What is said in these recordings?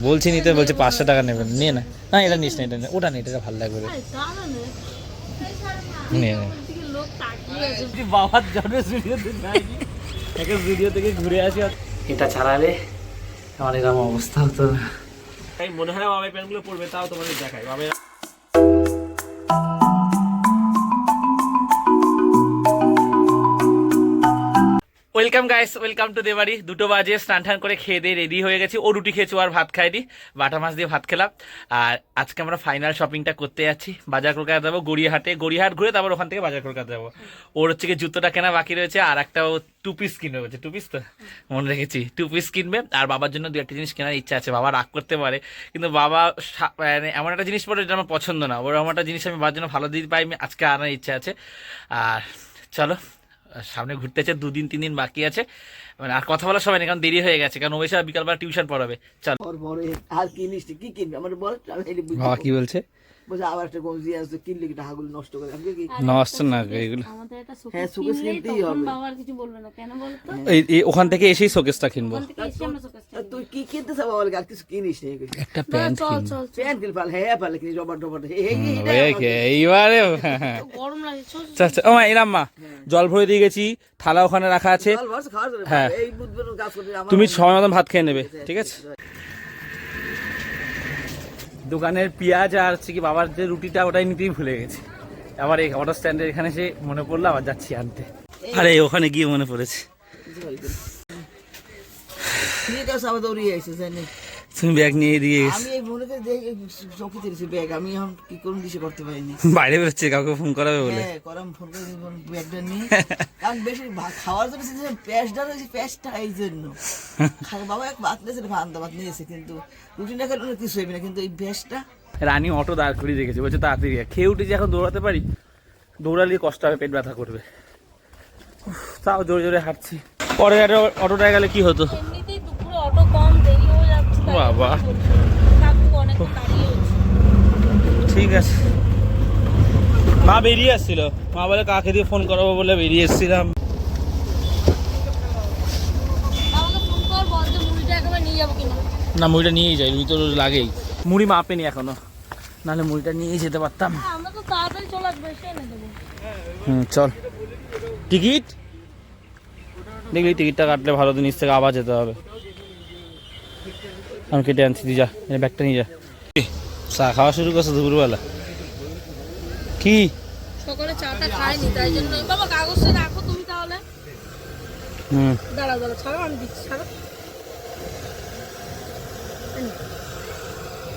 বলছি নিতে বলছে পাঁচশো টাকা নেবেন। নিয়ে না। না এটা নিস না এটা নে। ওটা নেই এটা ভালো লাগবে। রে। নিয়ে বাবার জন্য স্টুডিওতে একে স্টুডিও থেকে ঘুরে আসি এটা ছাড়ালে আমার এরকম অবস্থা হতো না। তাই মনে হয় না বাবাই প্যান্টগুলো পড়বে তাও তোমাদের দেখাই Babai welcome guys welcome to দেবাড়ি দুটো বাজে, স্নান টান করে খেয়ে দিয়ে রেডি হয়ে গেছি। ও রুটি খেয়েছি আর ভাত খাইনি বাটা মাছ দিয়ে ভাত খেলাম। আর আজকে আমরা ফাইনাল শপিংটা করতে যাচ্ছি। বাজার কলকাতা যাব, গড়িয়াহাটে। গড়িয়াহাট ঘুরে তারপর ওখান থেকে বাজার কলকাতা যাব। ওর হচ্ছে জুতোটা কেনা বাকি রয়েছে, আর একটা ও টু পিস কিনবে বলছে। টু পিস তো? মনে রেখেছি। টু পিস কিনবে। আর বাবার জন্য দু একটা জিনিস কেনার ইচ্ছা আছে। বাবা রাগ করতে পারে। কিন্তু বাবা মানে এমন একটা জিনিস পরে যেটা আমার পছন্দ না। ওর এমন একটা জিনিস আমি বাবার জন্য ভালো দিতে পাই, আমি আজকে আনার ইচ্ছা আছে। আর চলো সামনে ঘুরতে আছে দুদিন তিন দিন বাকি আছে। মানে আর কথা বলার সময় না কারণ দেরি হয়ে গেছে কারণ ওই সময় বিকালবেলা টিউশন পড়াবে। চল। আর কি মিষ্টি কি কিনবে? আমার বল বাবা কি বলছে? বলছে আবার একটা গঞ্জি আসছে কিনলে কি টাকাগুলো নষ্ট করে? আমি কি? নষ্ট না এগুলো। আমাদের একটা হ্যাঁ, শোকেস কিনতেই হবে। বাবা আর কিছু বলবে না কেন বলতো? এই ওখান থেকে এসেই শোকেসটা কিনবো। তুই কি কিনতে চাও বল আর কিছু কিনিস নেই একটা প্যান্ট চল। প্যান্ট কিন পাল হ্যাঁ পালে কিনি রবার টবার হে হে হে, ওই আর কি, এইবারে গরম লাগে আচ্ছা আচ্ছা ও মা, এরাম মা জল ভরে দিয়ে গেছি থালা ওখানে রাখা আছে। হ্যাঁ। তুমি সময় মতন ভাত খেয়ে নেবে ঠিক আছে দোকানের পেঁয়াজ আর হচ্ছে কি বাবার যে রুটিটা ওটাই নিতেই ভুলে গেছি। আবার এই অটো স্ট্যান্ডের এখানে সে মনে পড়ল আবার যাচ্ছি আনতে। আরে ওখানে গিয়ে মনে পড়েছে। ঠিক আছে আবার দৌড়িয়ে তুমি ব্যাগ নিয়ে দিয়ে গেছি আমি এই মনে করে দেখে চৌকি দিয়েছি ব্যাগ আমি এখন কি করুন দিশে করতে পারিনি। বাইরে বেরোচ্ছে কাউকে ফোন করাবে বলে। হ্যাঁ করাম ফোন করে ব্যাগটা নিয়ে। কারণ বেশি খাওয়ার জন্য রয়েছে এই জন্য। বাবা এক ভাত নিয়েছে ভাত ভাত নিয়েছে কিন্তু রুটি না খেলে কিছু হইবে না কিন্তু এই রানী অটো দাঁড় করিয়ে রেখেছে বলছে তাড়াতাড়ি খেয়ে উঠে যে এখন দৌড়াতে পারি দৌড়ালে কষ্ট হবে পেট ব্যথা করবে। তাও জোরে জোরে হাঁটছি। পরে একটা অটোটায় গেলে কি হতো এমনিতেই দুপুরে অটো কম দেরি হয়ে যাচ্ছে তাই বাবা। ঠিক আছে। মা বেরিয়ে আসছিল। মা বলে, কাকে দিয়ে ফোন করাবো বলে বেরিয়ে এসেছিলাম। না, মুড়িটা নিয়েই যাই। মুড়ি তো লাগেই। মুড়ি মাপেনি এখনও। নাহলে মুড়িটা নিয়েই যেতে পারতাম। হুম, চল। টিকিট? দেখলি টিকিটটা কাটলে ভালো জিনিস থেকে আবার যেতে হবে। আমি কেটে আনছি দি যা ব্যাগটা নিয়ে যা। চা খাওয়া শুরু করছে দুপুরবেলা। কি? সকালে চাটা খাইনি তাই জন্য। বাবা কাগজটা রাখো তুমি তাহলে। হুম। দাঁড়াও দাঁড়াও ছাড়ো আমি দিচ্ছি ছাড়ো।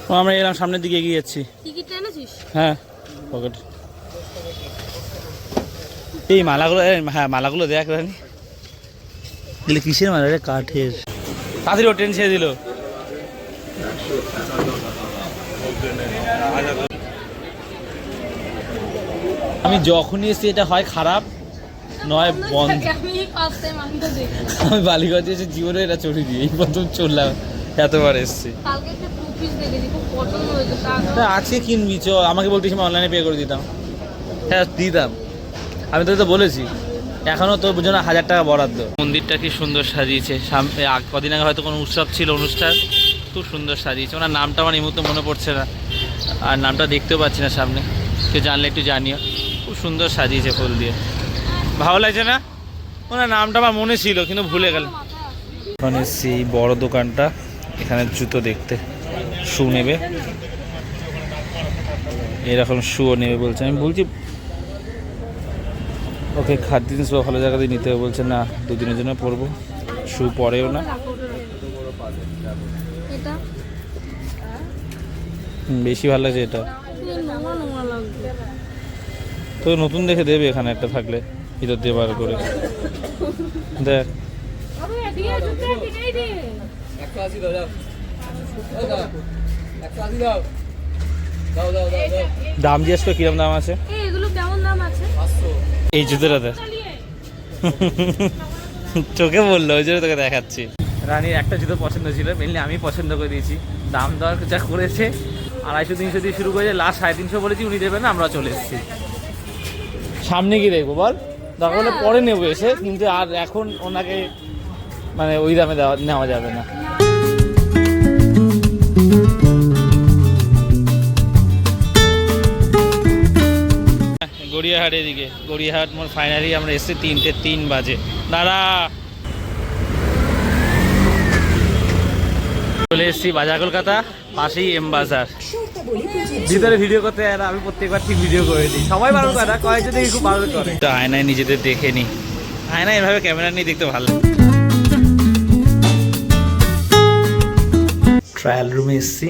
ও, আমরা এলাম সামনের দিকে এগিয়ে যাচ্ছি। টিকিটটা এনেছিস? হ্যাঁ। পকেট। এই মালাগুলো হ্যাঁ মালাগুলো দেখ রানি। কিসের মালা রে? কাঠের। তাড়াতাড়ি ও ট্রেন ছেড়ে দিল। আমি যখনই এসে এটা হয় খারাপ নয় বন্ধ। আমি বালিগঞ্জে এসে জীবনে এটা চড়ি দিই এই প্রথম চললাম এতবার এসছি। তা আজকে কিনবি চ আমাকে বলতিস আমি অনলাইনে পে করে দিতাম। হ্যাঁ দিতাম। আমি তোকে তো বলেছি এখনও তোর জন্য হাজার টাকা বরাদ্দ। মন্দিরটা কি সুন্দর সাজিয়েছে কদিন আগে হয়তো কোনো উৎসব ছিল অনুষ্ঠান। খুব সুন্দর সাজিয়েছে। ওনার নামটা আমার এই মুহূর্তে মনে পড়ছে না। আর নামটা দেখতেও পাচ্ছি না সামনে। কেউ জানলে একটু জানিও। খুব সুন্দর সাজিয়েছে ফুল দিয়ে। ভালো লাগছে না? ওনার নামটা আমার মনে ছিল, কিন্তু ভুলে গেল এখন এসছি এই বড় দোকানটা। এখানে জুতো দেখতে। শু নেবে। এরকম শুও নেবে বলছে। আমি বলছি, ওকে খাদ্য বা ভালো জায়গাতে নিতে হবে। বলছে, না, দুদিনের জন্য পরবো। শু পরেও না। এটা? বেশি ভালো লাগছে এটা। তো নতুন দেখে দেবে এখানে একটা থাকলে ভিতর দিয়ে বার করে। দেখ। আরে এদিকে জুতো এদিকেই দে দাম জিজ্ঞেস করে কিরম দাম আছে? এই এগুলো কেমন দাম আছে? এই জুতোটা দেখ। চোখে বলল ওই জন্য তোকে দেখাচ্ছি। রানীর একটা জুতো পছন্দ ছিল মেনলি আমি পছন্দ করে দিয়েছি। দাম দর যা করেছে আড়াইশো তিনশো দিয়ে শুরু করেছে লাস্ট সাড়ে তিনশো বলেছি উনি দেবেন আমরা চলে এসেছি। সামনে কি দেখব বল? দরকার হলে পরে নেব এসে কিন্তু আর এখন ওনাকে মানে ওই দামে দেওয়া নেওয়া যাবে না। গড়িয়াহাটের দিকে গড়িয়াহাট মোর ফাইনালি আমরা এসেছি তিনটে তিন বাজে। দাঁড়া! চলে এসেছি বাজার কলকাতা পাশেই এম বাজার। ভিতরে ভিডিও করতে আর আমি প্রত্যেকবার ঠিক ভিডিও করে দিই। সবাই ভালো করে না কয়েকজন দেখি খুব ভালো করে। তো আয়নায় নিজেদের দেখে নি। আয়নায় এভাবে ক্যামেরা নিয়ে দেখতে ভালো ট্রায়াল রুমে এসেছি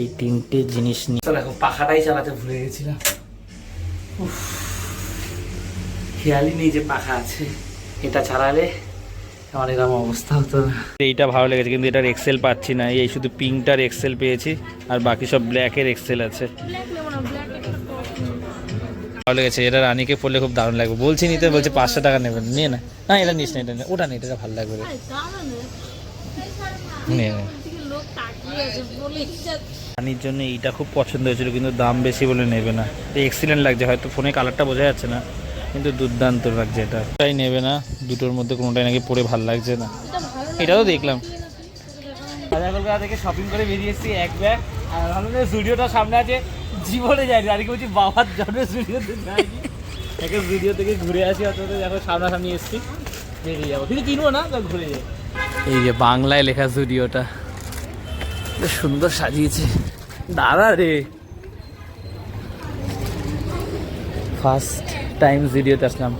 এই তিনটে জিনিস নিয়ে। এখন পাখাটাই চালাতে ভুলে গেছিলাম। উফ, খেয়ালই নেই যে পাখা আছে। এটা চালালে আমার এরকম অবস্থা হতো এইটা ভালো লেগেছে কিন্তু এটার এক্সেল পাচ্ছি না। এই শুধু পিঙ্কটার এক্সেল পেয়েছি আর বাকি সব ব্ল্যাকের এক্সেল আছে। ব্ল্যাক নেব না ব্ল্যাক ভালো লেগেছে এটা রানীকে পড়লে খুব দারুণ লাগবে। বলছি নিতে বলছে পাঁচশো টাকা নেবেন নিয়ে না। না এটা নিস না এটা নে। ওটা নেই এটা ভালো লাগবে। রে। নিয়ে নে। লোক তাকিয়ে আছে বলে রানীর জন্য এইটা খুব পছন্দ হয়েছিল কিন্তু দাম বেশি বলে নেবে না। এক্সিলেন্ট লাগছে হয়তো ফোনে কালারটা বোঝা যাচ্ছে না। কিন্তু দুর্দান্ত লাগছে এটা। তাই নেবে না দুটোর মধ্যে কোনোটাই নাকি পরে ভালো লাগছে না। এটাও দেখলাম। বাজার কলকাতা থেকে শপিং করে বেরিয়ে এসেছি এক ব্যাগ আর যে স্টুডিওটা সামনে আছে জীবনে যায়নি আর কি বলছি বাবার জন্য স্টুডিওতে যাইনি একে ভিডিও থেকে ঘুরে আসি অথচ দেখো সামনাসামনি এসেছি। বেরিয়ে যাব। কিন্তু কিনবো না তো ঘুরে যাই। এই যে বাংলায় লেখা স্টুডিওটা সুন্দর সাজিয়েছে। দাদা রে। ফার্স্ট টাইম ভিডিওতে আসলাম।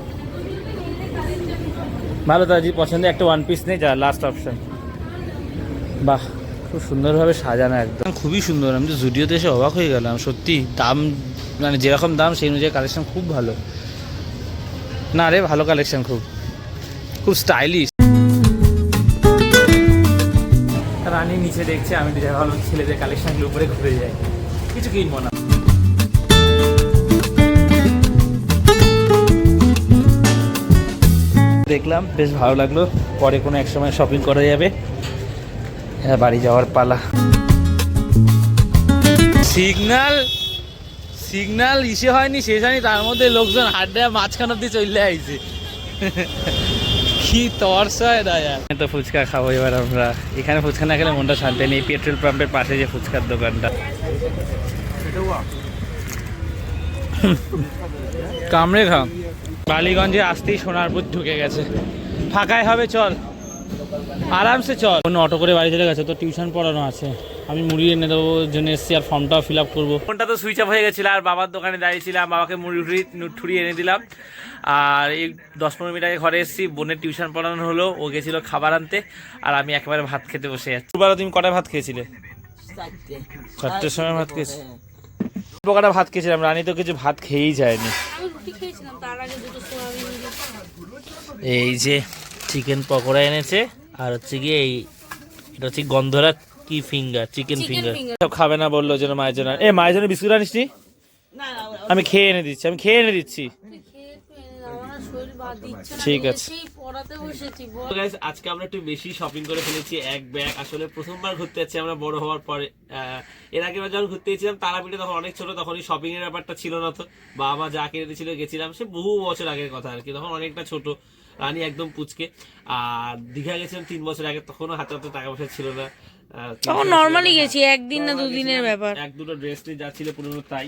ভালো আজকে পছন্দের একটা ওয়ান পিস নেই যা লাস্ট অপশন বাহ খুব সুন্দরভাবে সাজানো একদম। খুবই সুন্দর আমি তো জুডিওতে এসে অবাক হয়ে গেলাম সত্যি। দাম মানে যেরকম দাম সেই অনুযায়ী কালেকশন খুব ভালো। না রে ভালো কালেকশন খুব। খুব স্টাইলিশ রানী নিচে দেখছে আমি তো ভালো ছেলেদের কালেকশনগুলো উপরে ঘুরে যাই কিছু কিনবো না। দেখলাম বেশ ভালো লাগল। পরে কোনো এক সময় শপিং করা যাবে। হ্যাঁ বাড়ি যাওয়ার পালা। সিগনাল সিগনাল ইসে হয়নি শেষ হয়নি তার মধ্যে লোকজন হাট দেওয়া মাঝখান অব্দি চলে আইছে। কি তর্স হয় দায়া তো ফুচকা খাব এবার আমরা। এখানে ফুচকা না খেলে মনটা শান্তি নেই। পেট্রোল পাম্পের পাশে যে ফুচকার দোকানটা। কামড়ে খা বালিগঞ্জে আসতেই সোনারপুর ঢুকে গেছে। ফাঁকায় হবে চল। আরামসে চল। কোনো অটো করে বাড়ি চলে গেছে তো টিউশন পড়ানো আছে। আমি মুড়ি এনে দেবো জন্য এসেছি আর ফর্মটাও ফিল আপ করব। ফোনটা তো সুইচ অফ হয়ে গেছিল আর বাবার দোকানে দাঁড়িয়েছিলাম বাবাকে মুড়ি উঠি ঠুড়ি এনে দিলাম। আর এই দশ পনেরো মিনিট আগে ঘরে এসেছি বোনের টিউশন পড়ানো হলো ও গেছিল খাবার আনতে আর আমি একেবারে ভাত খেতে বসে যাচ্ছি। দুবার তুমি কটা ভাত খেয়েছিলে? চারটে চারটের সময় ভাত খেয়েছি। কটা ভাত খেয়েছিলাম? রানী তো কিছু ভাত খেয়েই যায়নি আমি রুটি খেয়েছিলাম তার আগে দুটো সোয়াবিন এই যে চিকেন পকোড়া এনেছে আর হচ্ছে গিয়ে এই এটা হচ্ছে গন্ধরা কি ফিঙ্গার চিকেন ফিঙ্গার। সব খাবে না বলল যেন মায়ের জন্য। এ মায়ের জন্য বিস্কুট আনিস আমি খেয়ে এনে দিচ্ছি আমি খেয়ে এনে দিচ্ছি। ঠিক আছে। আজকে আমরা একটু বেশি শপিং করে ফেলেছি এক ব্যাগ আসলে প্রথমবার ঘুরতে যাচ্ছি আমরা বড় হওয়ার পরে। আহ, এর আগে যখন ঘুরতে গেছিলাম তারাপীঠে তখন অনেক ছোট তখন শপিং এর ব্যাপারটা ছিল না তো। বাবা মা যা কিনে দিয়েছিল গেছিলাম। সে বহু বছর আগের কথা আর কি তখন অনেকটা ছোট। রানী একদম পুচকে। আর দীঘা গেছিলাম তিন বছর আগে তখনও হাতে হাতে টাকা পয়সা ছিল না। তখন নর্মালি গেছি একদিন না দুদিনের ব্যাপার। এক দুটো ড্রেস নিয়ে যাচ্ছিল পুরনো তাই।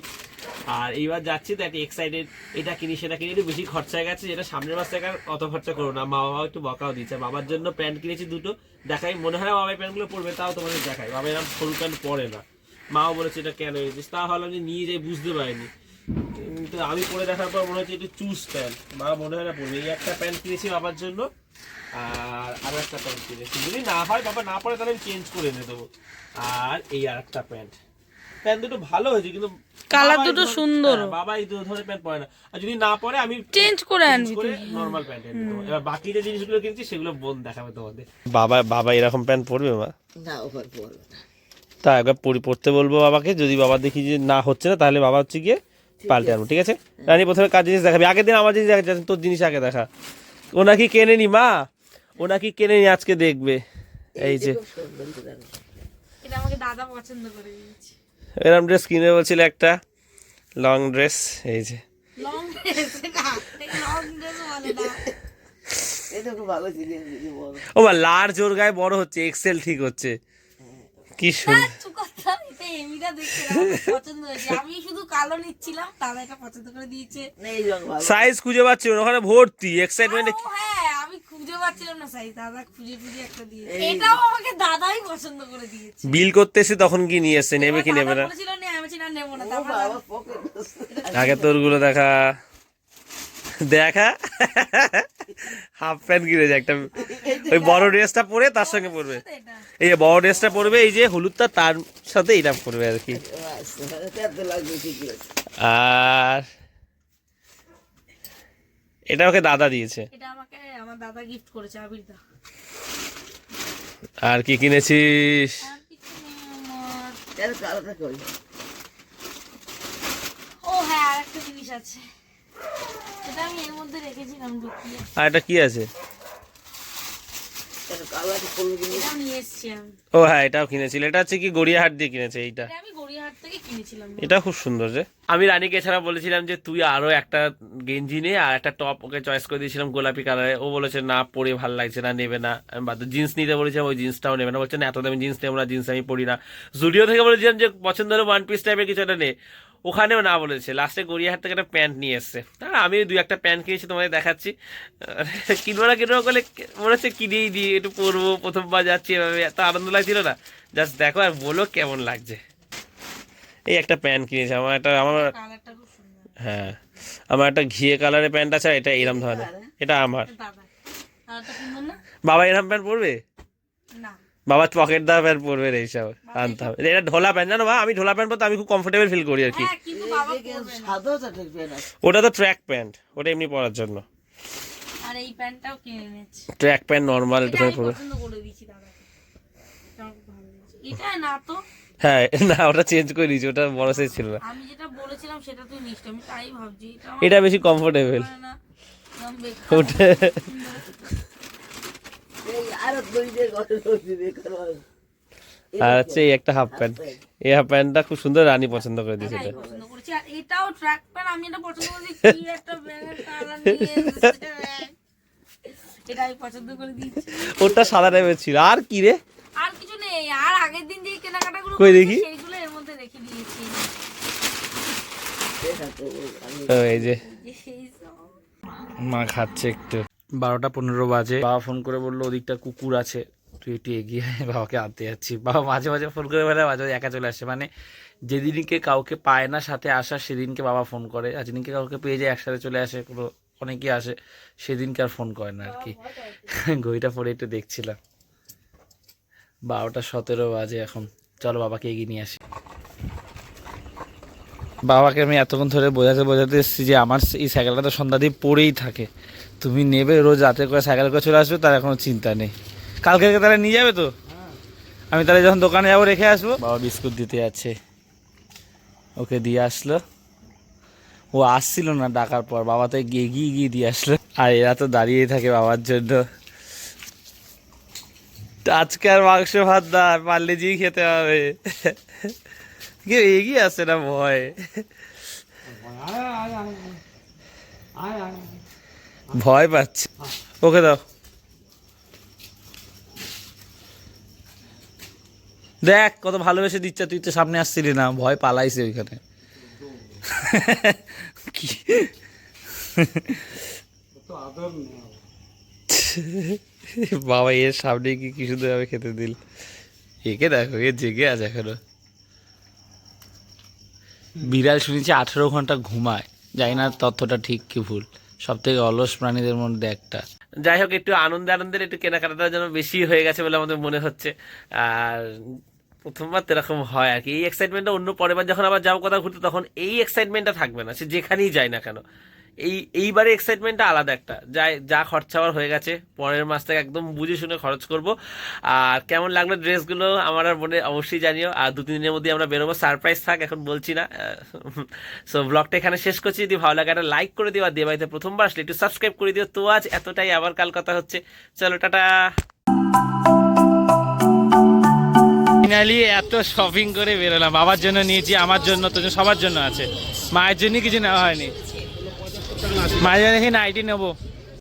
আর এইবার যাচ্ছি তো একটা এক্সাইটেড এটা কিনি সেটা কিনি একটু বেশি খরচা হয়ে গেছে যেটা সামনের মাস থেকে অত খরচা করো না। মা বাবা একটু বকাও দিচ্ছে বাবার জন্য প্যান্ট কিনেছি দুটো। দেখাই মনে হয় না বাবা এই প্যান্টগুলো পরবে তাও তোমাদের দেখাই। বাবা এরকম সরু প্যান্ট পরে না। মাও বলেছে এটা কেন এনেছিস? তা ভাবলাম যে নিয়ে যাই বুঝতে পারিনি। কিন্তু আমি পরে দেখার পর মনে হচ্ছে একটু চুজ প্যান্ট। মা মনে হয় না পরবে এই একটা প্যান্ট কিনেছি বাবার জন্য আর আরও একটা প্যান্ট কিনেছি। যদি না হয় বাবা না পরে তাহলে আমি চেঞ্জ করে এনে দেবো। আর এই আর একটা প্যান্ট। প্যান্ট দুটো ভালো হয়েছে কিন্তু এই দুটো সুন্দর। হ্যাঁ, বাবা এই দু ধরনের প্যান্ট পরে না। আর যদি না পরে আমি Change করে আনবি তুই। নর্মাল প্যান্ট এনে দেবো। এবার বাকি যে জিনিসগুলো কিনছি সেগুলো বোন দেখাবে তোমাদের। বাবা বাবা এরকম প্যান্ট পরবে মা? না ওভার পড়বে না। তা একবার পরি পড়তে বলব বাবাকে। যদি বাবা দেখি যে না হচ্ছে না তাহলে বাবা হচ্ছে গিয়ে পাল্টে আনব ঠিক আছে? রানী প্রথমে কাজ জিনিস দেখাবি? আগের দিন আমার জিনিস দেখা যাচ্ছে তোর জিনিস আগে দেখা। ও নাকি কেনেনি মা? ও নাকি কেনে নি আজকে দেখবে। এই যে খুব সুন্দর তো দেখো। এটা আমাকে দাদা পছন্দ করে দিয়েছে। এরম ড্রেস কিনে বলছিল একটা। লং ড্রেস এই যে। না না। ও মা লার্জ ওর গায়ে বড় হচ্ছে এক্সেল ঠিক হচ্ছে। কি সুন্দর কথা এটা এমনি চুড়িটা দেখতে আমার পছন্দ হয়েছে আমি শুধু কালো নিচ্ছিলাম দাদা পছন্দ করে দিয়েছে। না, এই রং ভালো। সাইজ খুঁজে পাচ্ছি না, ওখানে ভর্তি এক্সাইটমেন্ট হ্যাঁ আমি খুঁজে পাচ্ছিলাম না সাইজ দাদা খুঁজে খুঁজে একটা দিয়েছে। এটাও আমাকে দাদাই পছন্দ করে দিয়েছে। বিল করতে এসে তখন কি নিয়ে এসছে? নেবে কি নেবে না? আগে তোরগুলো দেখা। দেখা। হাফ প্যান্ট কিনেছে একটা। ওই বড় ড্রেসটা পরে তার সঙ্গে পরবে। এই যে বড় ড্রেসটা পরবে এই যে হলুদটা তার সাথে এটা পরবে আর কি। আছে। আর এটা ওকে দাদা দিয়েছে। এটা আমাকে আমার দাদা গিফট করেছে আবিরদা। আর কি কিনেছিস? আর কিছু নেই আমার। এর কালোটা কই ও হ্যাঁ আর একটা জিনিস আছে। এটা আমি এর মধ্যে রেখেছিলাম ঢুকিয়ে আর এটা কি আছে? ও হ্যাঁ এটাও কিনেছিল। এটা হচ্ছে কি গড়িয়াহাট দিয়ে কিনেছে এইটা? এটা আমি গড়িয়াহাট থেকে কিনেছিলাম। এটা খুব সুন্দর রে আমি রানীকে এছাড়া বলেছিলাম যে তুই আরও একটা গেঞ্জি নে আর একটা টপ ওকে চয়েস করে দিয়েছিলাম গোলাপি কালারে ও বলেছে না পরে ভালো লাগছে না নেবে না। আমি বাদ জিন্স নিতে বলেছিলাম ওই জিন্সটাও নেবে না। বলছে না এত দামি জিন্স নেব না জিন্স আমি পরি না। জুডিও থেকে বলেছিলাম যে পছন্দ হলো ওয়ান পিস টাইপের কিছু একটা নে। ওখানেও না বলেছে। লাস্টে গড়িয়াহাট থেকে একটা প্যান্ট নিয়ে এসছে। আর আমি দুই একটা প্যান্ট কিনেছি তোমাদের দেখাচ্ছি। কিনবো না কিনবো করলে মনে হচ্ছে কিনেই দিই একটু পরবো প্রথমবার যাচ্ছি এভাবে। এত আনন্দ লাগছিল না। জাস্ট দেখো আর বলো কেমন লাগছে। এই একটা প্যান্ট কিনেছি আমার একটা আমার হ্যাঁ আমার একটা ঘিয়ে কালারের প্যান্ট আছে এটা এরম ধরনের। এটা আমার। বাবা এরম প্যান্ট পরবে? না। বাবা পকেট দেওয়া প্যান্ট পরবে রে এইসব আনতে হবে। এটা ঢোলা প্যান্ট জানো বা আমি ঢোলা প্যান্ট পরতে আমি খুব কমফোর্টেবল ফিল করি আর কি। হ্যাঁ ওটা তো ট্র্যাক প্যান্ট ওটা এমনি পরার জন্য। আর এই প্যান্টটাও কিনে এনেছি। ট্র্যাক প্যান্ট নর্মাল এটা আমি পছন্দ করে দিয়েছি দাদাকে এটা আমার খুব ভালো লেগেছে এটা না তো। হ্যাঁ না ওটা চেঞ্জ করে দিয়েছি ওটা বড় সাইজ ছিল না। আমি যেটা বলেছিলাম সেটা তুই নিস আমি তাই ভাবছি। এটা বেশি কমফোর্টেবল। ওটা আরও হচ্ছে এই একটা হাফ প্যান্ট। এই হাফ প্যান্টটা খুব সুন্দর রানী পছন্দ করে দিয়েছে এটাই এটা। পছন্দ করেছি। আর এটাও ট্র্যাক প্যান্ট আমি এটা পছন্দ করেছি কি একটা কালার এটা আমি পছন্দ করে দিয়েছি। ওটা সাদা টাইপের ছিল। আর কি রে? আর কিছু নেই। আর আগের দিন যে কেনাকাটাগুলো কই দেখি? সেইগুলো এর মধ্যে রেখে দিয়েছি। এই যে। মা খাচ্ছে একটু। বারোটা পনেরো বাজে। বাবা ফোন করে বলল, ওদিকটা কুকুর আছে। তুই একটু এগিয়ে বাবাকে আনতে যাচ্ছি। বাবা মাঝে মাঝে ফোন করে বলে, মাঝে মাঝে একা চলে আসে। মানে যেদিনকে কাউকে পায় না সাথে আসা, সেদিনকে বাবা ফোন করে। আর যেদিনকে কাউকে পেয়ে যায়, একসাথে চলে আসে, কোনো অনেকে আসে, সেদিনকে আর ফোন করে না আর কি। ঘড়িটা পরে একটু দেখছিলাম। বারোটা সতেরো বাজে এখন। চলো বাবাকে এগিয়ে নিয়ে আসি। বাবাকে আমি এতক্ষণ ধরে বোঝাতে বোঝাতে এসেছি যে আমার এই সাইকেলটা তো সন্ধ্যা দিয়ে পড়েই থাকে। তুমি নেবে, রোজ রাতে করে সাইকেল করে চলে আসবে, তার কোনো চিন্তা নেই। কালকে তাহলে নিয়ে যাবে তো? আমি তাহলে যখন দোকানে যাব, রেখে আসব। বাবা বিস্কুট দিতে যাচ্ছে। ওকে দিয়ে আসলো। ও আসছিল না ডাকার পর, বাবা তো এগিয়ে গিয়ে দিয়ে আসলো। আর এরা তো দাঁড়িয়েই থাকে বাবার জন্য। আজকে আর মাংস ভাত দা পারলে জি খেতে হবে। কেউ এগিয়ে আসে না ভয়? ভয় পাচ্ছে। ওকে দাও। দেখ, কত ভালোবেসে দিচ্ছে, তুই তো সামনে আসছিলি না। ভয় পালাইছে ওইখানে। বাবা, এর সামনে কি কি সুন্দর ভাবে খেতে দিল। একে দেখো, এ জেগে আছে এখনও। বিড়াল শুনেছি আঠেরো ঘণ্টা ঘুমায়। জানি না তথ্যটা ঠিক কি ভুল। সব থেকে অলস প্রাণীদের মধ্যে একটা। যাই হোক, একটু আনন্দে আনন্দের একটু কেনাকাটাটা যেন বেশি হয়ে গেছে বলে আমাদের মনে হচ্ছে। আর প্রথমবার এরকম হয় আর কি। এই এক্সাইটমেন্টটা অন্য পরের বার যখন আবার যাব কথা ঘুরতে, তখন এই এক্সাইটমেন্টটা থাকবে না। সে যেখানেই যায় না কেন। এই, এইবারে এক্সাইটমেন্টটা আলাদা একটা। যাই, যা খরচা আমার হয়ে গেছে, পরের মাস থেকে একদম বুঝে শুনে খরচ করব। আর কেমন লাগল ড্রেসগুলো আমার আর মনে অবশ্যই জানিও। আর দু তিন দিনের মধ্যে আমরা বেরোবো। সারপ্রাইজ থাক, এখন বলছি না। সো ব্লগটা এখানে শেষ করছি। যদি ভালো লাগে একটা লাইক করে দিও, আর দিয়ে বাড়িতে প্রথমবার আসলে একটু সাবস্ক্রাইব করে দিও। তো আজ এতটাই, আবার কাল কথা হচ্ছে। চলো, টাটা। ফাইনালি এত শপিং করে বেরোলাম। বাবার জন্য নিয়েছি, আমার জন্য তো সবার জন্য আছে। মায়ের জন্য কিছু নেওয়া হয়নি। মায়ের জন্য নাইটি নেব।